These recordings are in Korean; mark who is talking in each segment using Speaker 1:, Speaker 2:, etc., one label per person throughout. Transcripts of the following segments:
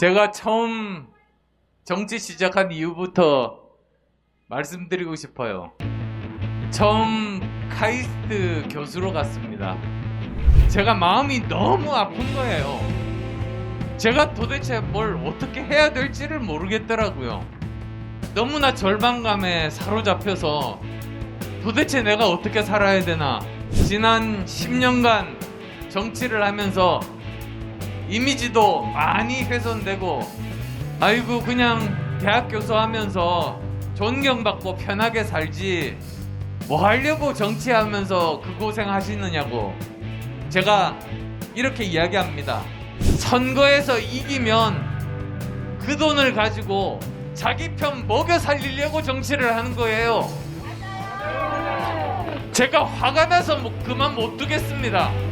Speaker 1: 제가 처음 정치 시작한 이후부터 말씀드리고 싶어요. 처음 카이스트 교수로 갔습니다. 제가 마음이 너무 아픈 거예요. 제가 도대체 뭘 어떻게 해야 될지를 모르겠더라고요. 너무나 절망감에 사로잡혀서 도대체 내가 어떻게 살아야 되나. 지난 10년간 정치를 하면서 이미지도 많이 훼손되고 아이고 그냥 대학 교수 하면서 존경받고 편하게 살지 뭐 하려고 정치하면서 그 고생 하시느냐고 제가 이렇게 이야기합니다. 선거에서 이기면 그 돈을 가지고 자기 편 먹여 살리려고 정치를 하는 거예요. 제가 화가 나서 뭐 그만 못 두겠습니다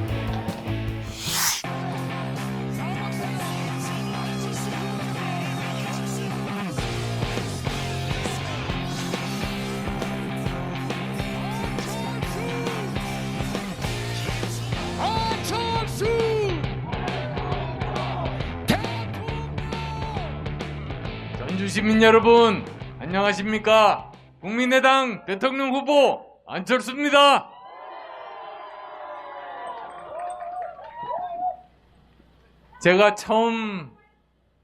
Speaker 1: 시민 여러분, 안녕하십니까? 국민의당 대통령 후보 안철수입니다. 제가 처음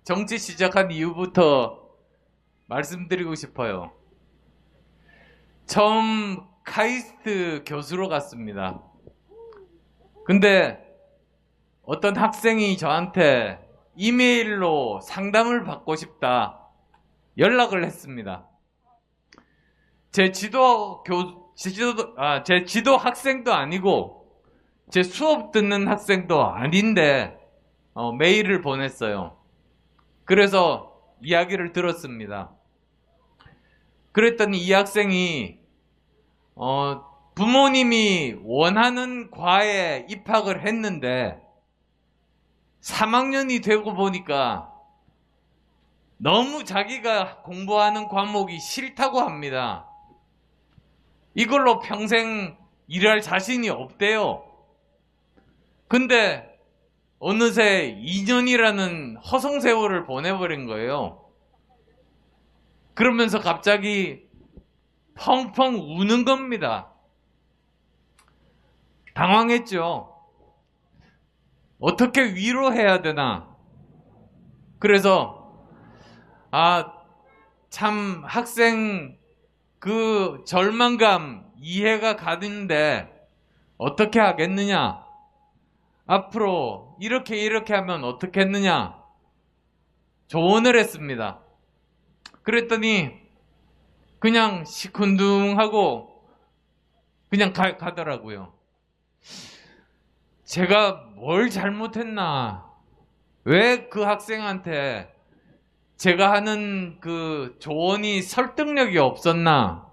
Speaker 1: 정치 시작한 이후부터 말씀드리고 싶어요. 처음 카이스트 교수로 갔습니다. 근데 어떤 학생이 저한테 이메일로 상담을 받고 싶다 연락을 했습니다. 제 지도 교 지도 아, 제 지도 학생도 아니고 제 수업 듣는 학생도 아닌데 어, 메일을 보냈어요. 그래서 이야기를 들었습니다. 그랬더니 이 학생이 어, 부모님이 원하는 과에 입학을 했는데 3학년이 되고 보니까 너무 자기가 공부하는 과목이 싫다고 합니다. 이걸로 평생 일할 자신이 없대요. 근데 어느새 2년이라는 허송 세월을 보내버린 거예요. 그러면서 갑자기 펑펑 우는 겁니다. 당황했죠. 어떻게 위로해야 되나? 그래서 아, 참 학생 그 절망감 이해가 가는데 어떻게 하겠느냐? 앞으로 이렇게 이렇게 하면 어떻겠느냐? 조언을 했습니다. 그랬더니 그냥 시큰둥하고 그냥 가, 가더라고요. 제가 뭘 잘못했나? 왜 그 학생한테 제가 하는 그 조언이 설득력이 없었나?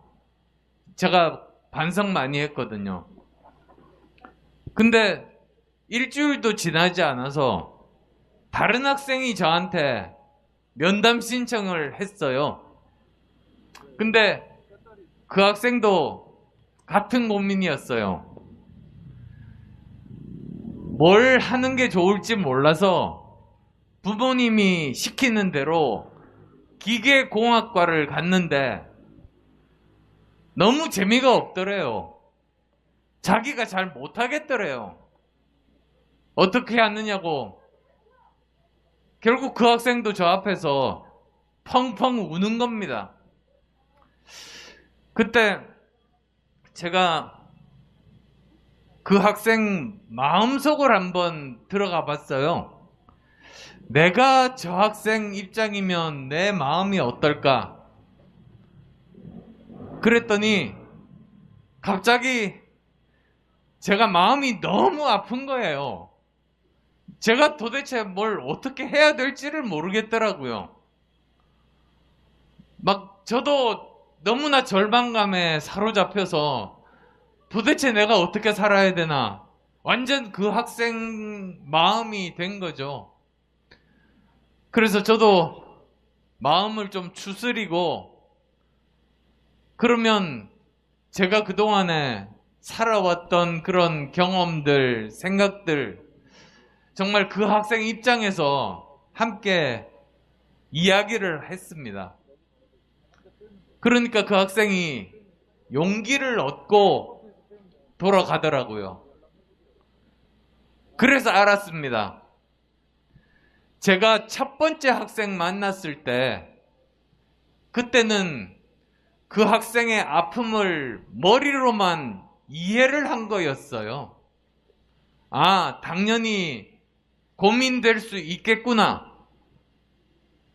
Speaker 1: 제가 반성 많이 했거든요. 근데 일주일도 지나지 않아서 다른 학생이 저한테 면담 신청을 했어요. 근데 그 학생도 같은 고민이었어요. 뭘 하는 게 좋을지 몰라서 부모님이 시키는 대로 기계공학과를 갔는데 너무 재미가 없더래요. 자기가 잘 못하겠더래요. 어떻게 하느냐고. 결국 그 학생도 저 앞에서 펑펑 우는 겁니다. 그때 제가 그 학생 마음속을 한번 들어가 봤어요. 내가 저 학생 입장이면 내 마음이 어떨까? 그랬더니 갑자기 제가 마음이 너무 아픈 거예요. 제가 도대체 뭘 어떻게 해야 될지를 모르겠더라고요. 막 저도 너무나 절망감에 사로잡혀서 도대체 내가 어떻게 살아야 되나 완전 그 학생 마음이 된 거죠. 그래서 저도 마음을 좀 추스리고 그러면 제가 그동안에 살아왔던 그런 경험들, 생각들 정말 그 학생 입장에서 함께 이야기를 했습니다. 그러니까 그 학생이 용기를 얻고 돌아가더라고요. 그래서 알았습니다. 제가 첫 번째 학생 만났을 때, 그때는 그 학생의 아픔을 머리로만 이해를 한 거였어요. 아, 당연히 고민될 수 있겠구나.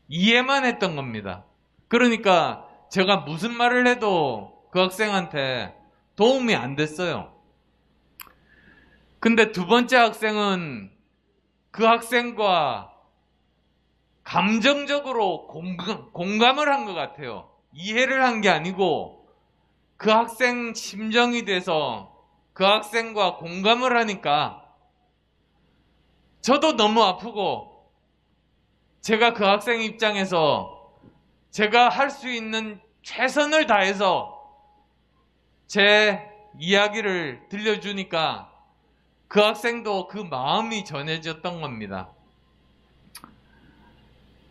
Speaker 1: 이해만 했던 겁니다. 그러니까 제가 무슨 말을 해도 그 학생한테 도움이 안 됐어요. 근데 두 번째 학생은 그 학생과 감정적으로 공감, 공감을 한 것 같아요. 이해를 한 게 아니고 그 학생 심정이 돼서 그 학생과 공감을 하니까 저도 너무 아프고 제가 그 학생 입장에서 제가 할 수 있는 최선을 다해서 제 이야기를 들려주니까 그 학생도 그 마음이 전해졌던 겁니다.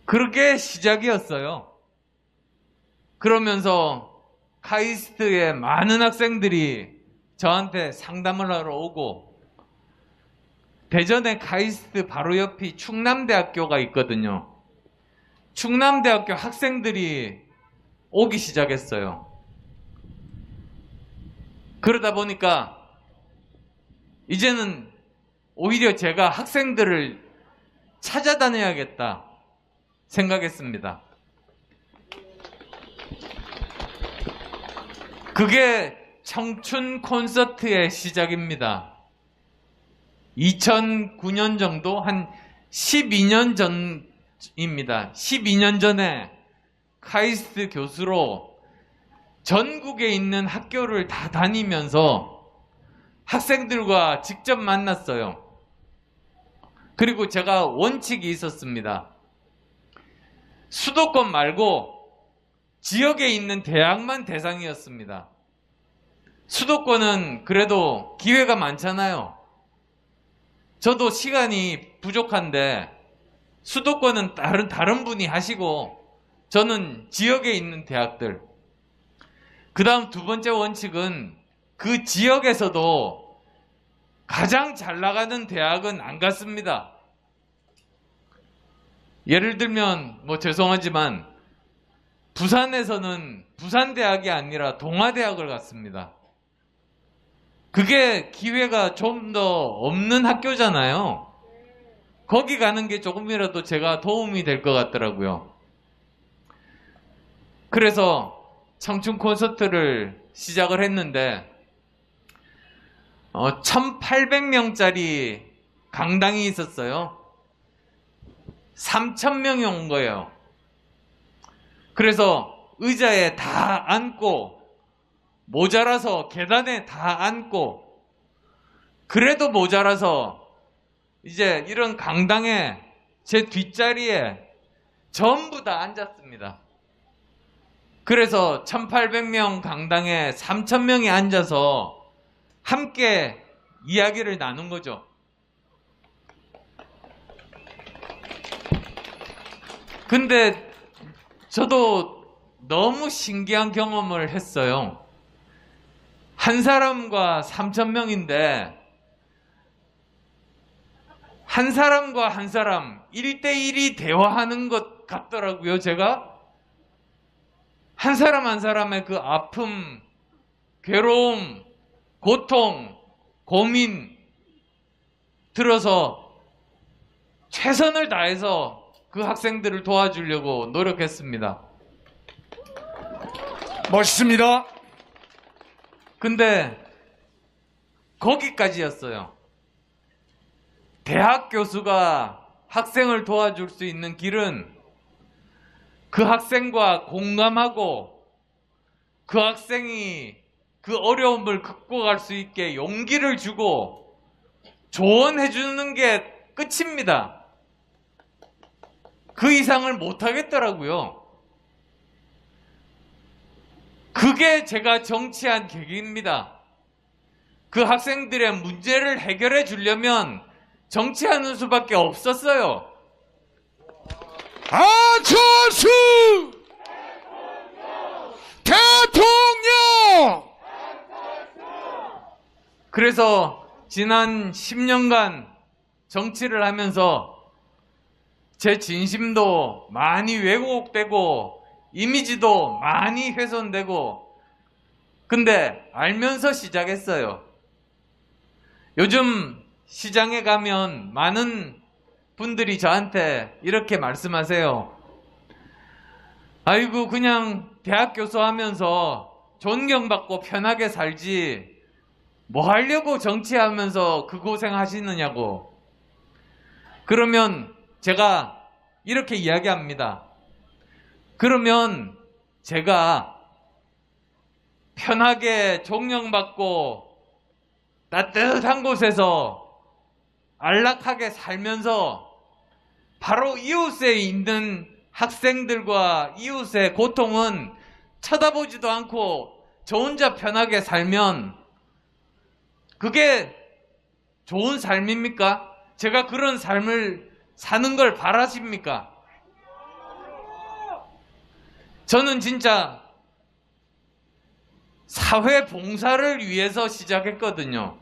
Speaker 1: 그렇게 시작이었어요. 그러면서 카이스트의 많은 학생들이 저한테 상담을 하러 오고 대전에 카이스트 바로 옆이 충남대학교가 있거든요. 충남대학교 학생들이 오기 시작했어요. 그러다 보니까 이제는 오히려 제가 학생들을 찾아다녀야겠다 생각했습니다. 그게 청춘 콘서트의 시작입니다. 2009년 정도 한 12년 전입니다. 12년 전에 카이스트 교수로 전국에 있는 학교를 다 다니면서 학생들과 직접 만났어요. 그리고 제가 원칙이 있었습니다. 수도권 말고 지역에 있는 대학만 대상이었습니다. 수도권은 그래도 기회가 많잖아요. 저도 시간이 부족한데 수도권은 다른 다른 분이 하시고 저는 지역에 있는 대학들. 그다음 두 번째 원칙은 그 지역에서도 가장 잘 나가는 대학은 안 갔습니다. 예를 들면 뭐 죄송하지만 부산에서는 부산대학이 아니라 동아대학을 갔습니다. 그게 기회가 좀 더 없는 학교잖아요. 거기 가는 게 조금이라도 제가 도움이 될 것 같더라고요. 그래서 청춘 콘서트를 시작을 했는데, 어, 1800명짜리 강당이 있었어요. 3000명이 온 거예요. 그래서 의자에 다 앉고 모자라서 계단에 다 앉고 그래도 모자라서 이제 이런 강당에 제 뒷자리에 전부 다 앉았습니다. 그래서 1800명 강당에 3000명이 앉아서 함께 이야기를 나눈 거죠. 근데 저도 너무 신기한 경험을 했어요. 한 사람과 3천 명인데 한 사람과 한 사람 1대1이 대화하는 것 같더라고요, 제가. 한 사람 한 사람의 그 아픔, 괴로움, 고통, 고민 들어서 최선을 다해서 그 학생들을 도와주려고 노력했습니다.
Speaker 2: 멋있습니다.
Speaker 1: 근데 거기까지였어요. 대학 교수가 학생을 도와줄 수 있는 길은 그 학생과 공감하고 그 학생이 그 어려움을 극복할 수 있게 용기를 주고 조언해 주는 게 끝입니다. 그 이상을 못 하겠더라고요. 그게 제가 정치한 계기입니다. 그 학생들의 문제를 해결해 주려면 정치하는 수밖에 없었어요.
Speaker 2: 안철수! 대통령!
Speaker 1: 그래서 지난 10년간 정치를 하면서 제 진심도 많이 왜곡되고 이미지도 많이 훼손되고 근데 알면서 시작했어요. 요즘 시장에 가면 많은 분들이 저한테 이렇게 말씀하세요. 아이고 그냥 대학 교수 하면서 존경받고 편하게 살지 뭐 하려고 정치하면서 그 고생 하시느냐고. 그러면 제가 이렇게 이야기합니다. 그러면 제가 편하게 존경받고 따뜻한 곳에서 안락하게 살면서 바로 이웃에 있는 학생들과 이웃의 고통은 쳐다보지도 않고 저 혼자 편하게 살면 그게 좋은 삶입니까? 제가 그런 삶을 사는 걸 바라십니까? 저는 진짜 사회 봉사를 위해서 시작했거든요.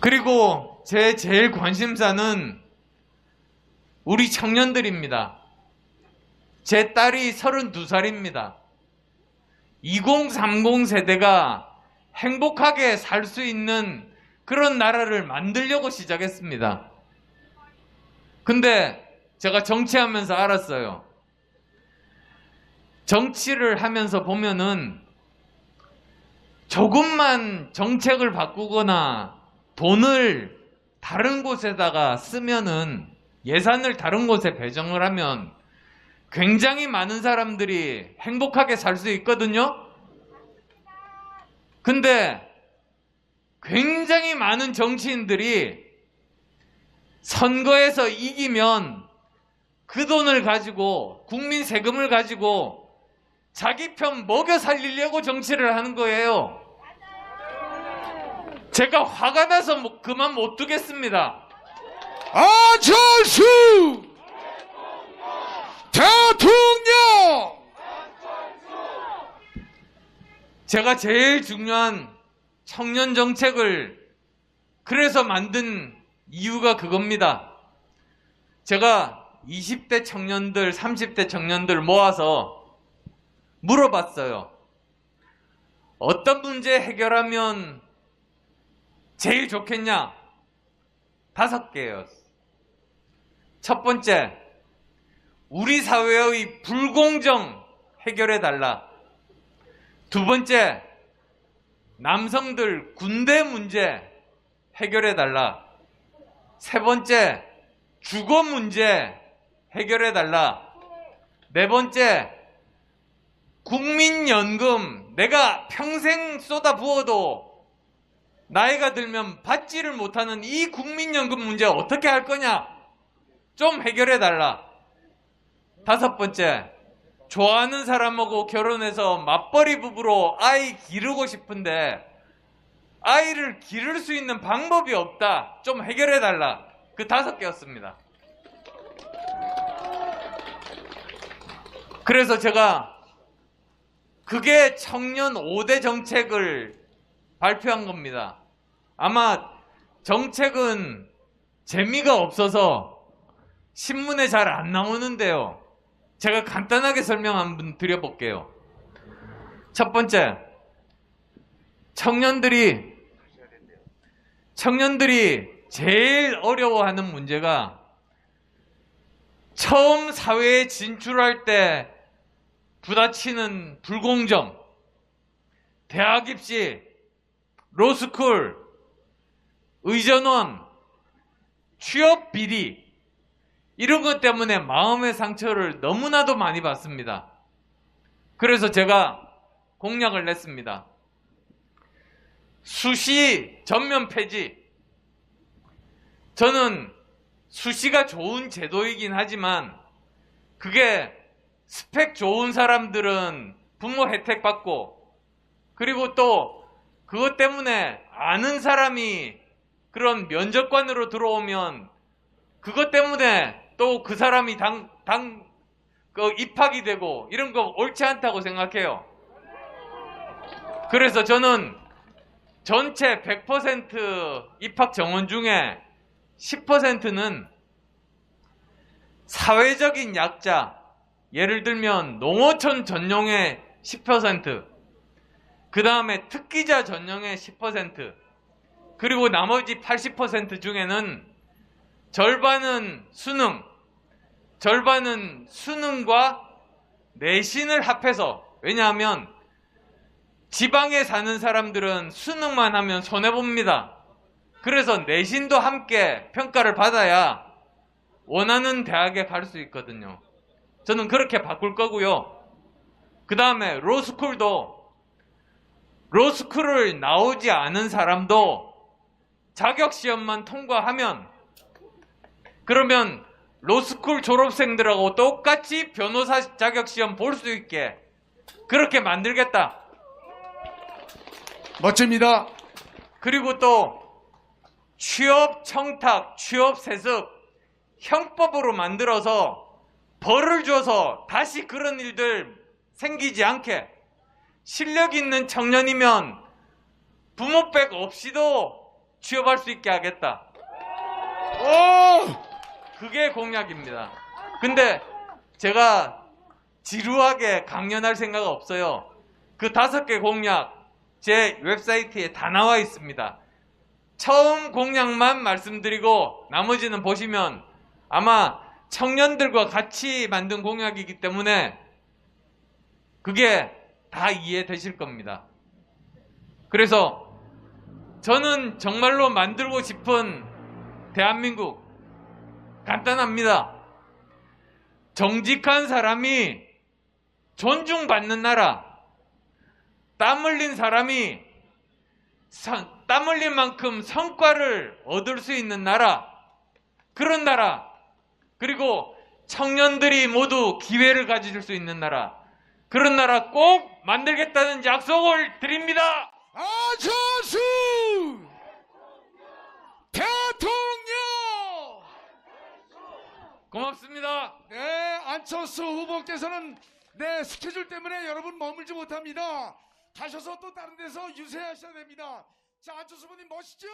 Speaker 1: 그리고 제 제일 관심사는 우리 청년들입니다. 제 딸이 32살입니다. 2030 세대가 행복하게 살 수 있는 그런 나라를 만들려고 시작했습니다. 근데 제가 정치하면서 알았어요. 정치를 하면서 보면은 조금만 정책을 바꾸거나 돈을 다른 곳에다가 쓰면은 예산을 다른 곳에 배정을 하면 굉장히 많은 사람들이 행복하게 살 수 있거든요. 근데 굉장히 많은 정치인들이 선거에서 이기면 그 돈을 가지고 국민 세금을 가지고 자기 편 먹여 살리려고 정치를 하는 거예요. 제가 화가 나서 뭐- 그만 못 두겠습니다.
Speaker 2: 안철수 대통령
Speaker 1: 제가 제일 중요한 청년 정책을 그래서 만든 이유가 그겁니다. 제가 20대 청년들, 30대 청년들 모아서 물어봤어요. 어떤 문제 해결하면 제일 좋겠냐? 다섯 개예요. 첫 번째, 우리 사회의 불공정 해결해 달라. 두 번째, 남성들 군대 문제 해결해 달라. 세 번째, 주거 문제 해결해 달라. 네 번째, 국민연금 내가 평생 쏟아 부어도 나이가 들면 받지를 못하는 이 국민연금 문제 어떻게 할 거냐? 좀 해결해 달라. 다섯 번째, 좋아하는 사람하고 결혼해서 맞벌이 부부로 아이 기르고 싶은데 아이를 기를 수 있는 방법이 없다. 좀 해결해 달라. 그 다섯 개였습니다. 그래서 제가 그게 청년 5대 정책을 발표한 겁니다. 아마 정책은 재미가 없어서 신문에 잘 안 나오는데요. 제가 간단하게 설명 한번 드려볼게요. 첫 번째, 청년들이, 청년들이 제일 어려워하는 문제가 처음 사회에 진출할 때 부딪히는 불공정, 대학 입시, 로스쿨, 의전원, 취업 비리, 이런 것 때문에 마음의 상처를 너무나도 많이 받습니다. 그래서 제가 공약을 냈습니다. 수시 전면 폐지. 저는 수시가 좋은 제도이긴 하지만 그게 스펙 좋은 사람들은 부모 혜택 받고 그리고 또 그것 때문에 아는 사람이 그런 면접관으로 들어오면 그것 때문에 또 그 사람이 당, 당, 그 입학이 되고 이런 거 옳지 않다고 생각해요. 그래서 저는 전체 100% 입학 정원 중에 10%는 사회적인 약자, 예를 들면 농어촌 전용의 10%, 그 다음에 특기자 전용의 10%, 그리고 나머지 80% 중에는 절반은 수능, 절반은 수능과 내신을 합해서, 왜냐하면 지방에 사는 사람들은 수능만 하면 손해봅니다. 그래서 내신도 함께 평가를 받아야 원하는 대학에 갈 수 있거든요. 저는 그렇게 바꿀 거고요. 그 다음에 로스쿨도 로스쿨을 나오지 않은 사람도 자격 시험만 통과하면 그러면 로스쿨 졸업생들하고 똑같이 변호사 자격 시험 볼 수 있게 그렇게 만들겠다.
Speaker 2: 멋집니다.
Speaker 1: 그리고 또 취업 청탁, 취업 세습 형법으로 만들어서 벌을 줘서 다시 그런 일들 생기지 않게 실력 있는 청년이면 부모백 없이도 취업할 수 있게 하겠다.
Speaker 2: 오!
Speaker 1: 그게 공약입니다. 근데 제가 지루하게 강연할 생각 없어요. 그 다섯 개 공약 제 웹사이트에 다 나와 있습니다. 처음 공약만 말씀드리고 나머지는 보시면 아마 청년들과 같이 만든 공약이기 때문에 그게 다 이해되실 겁니다. 그래서 저는 정말로 만들고 싶은 대한민국 간단합니다. 정직한 사람이 존중받는 나라, 땀 흘린 사람이 선- 땀 흘린 만큼 성과를 얻을 수 있는 나라, 그런 나라, 그리고 청년들이 모두 기회를 가질 수 있는 나라, 그런 나라 꼭 만들겠다는 약속을 드립니다.
Speaker 2: 안철수! 대통령!
Speaker 1: 고맙습니다.
Speaker 2: 네, 안철수 후보께서는 네, 스케줄 때문에 여러분 머물지 못합니다. 가셔서 또 다른 데서 유세하셔야 됩니다. 자, 안철수 후보님 멋있죠?